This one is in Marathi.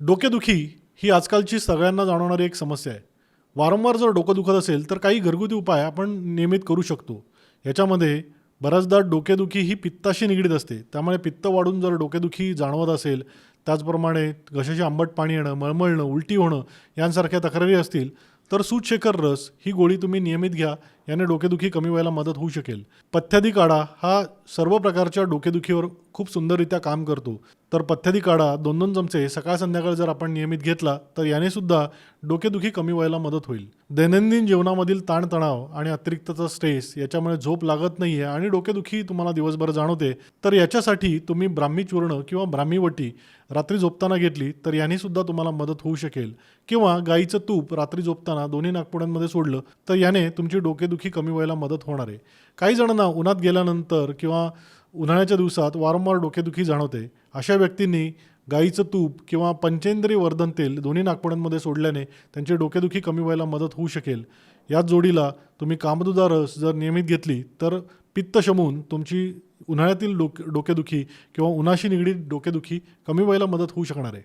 डोकेदुखी ही आजकालची सगळ्यांना जाणवणारी एक समस्या आहे. वारंवार जर डोकं दुखत असेल तर काही घरगुती उपाय आपण नियमित करू शकतो. याच्यामध्ये बऱ्याचदा डोकेदुखी ही पित्ताशी निगडीत असते. त्यामुळे पित्त वाढून जर डोकेदुखी जाणवत असेल त्याचप्रमाणे घशाचे आंबट पाणी येणं मळमळणं उलटी होणं यांसारख्या तक्रारी असतील तर सूतशेखर रस ही गोळी तुम्ही नियमित घ्या. याने डोकेदुखी कमी व्हायला मदत होऊ शकेल. पथ्यादी काढा हा सर्व प्रकारच्या डोकेदुखीवर खूप सुंदररित्या काम करतो. तर पथ्यादी काढा दोन दोन चमचे सकाळ संध्याकाळ जर आपण नियमित घेतला तर याने सुद्धा डोकेदुखी कमी व्हायला मदत होईल. दैनंदिन जीवनामधील ताणतणाव आणि अतिरिक्तचा स्ट्रेस याच्यामुळे झोप लागत नाही आहे आणि डोकेदुखी तुम्हाला दिवसभर जाणवते. तर याच्यासाठी तुम्ही ब्राह्मी चूर्ण किंवा ब्राह्मीवटी रात्री झोपताना घेतली तर याने सुद्धा तुम्हाला मदत होऊ शकेल. किंवा गाईचं तूप रात्री झोपताना दोन्ही नागपुड्यांमध्ये सोडलं तर याने तुमची डोकेदुखी कमी व्हायला मदत होणार आहे. काही जणांना उन्हात गेल्यानंतर किंवा उन्हाळ्याच्या दिवसात वारंवार डोकेदुखी जाणवते. अशा व्यक्तींनी गाईचं तूप किंवा पंचेंद्री वर्धन तेल दोन्ही नागपुड्यांमध्ये सोडल्याने त्यांची डोकेदुखी कमी व्हायला मदत होऊ शकेल. याच जोडीला तुम्ही कामदुदा रस जर नियमित घेतली तर पित्त शमून तुमची उन्हाळ्यातील डोके डोकेदुखी किंवा उन्हाशी निगडीत डोकेदुखी कमी व्हायला मदत होऊ शकणार आहे.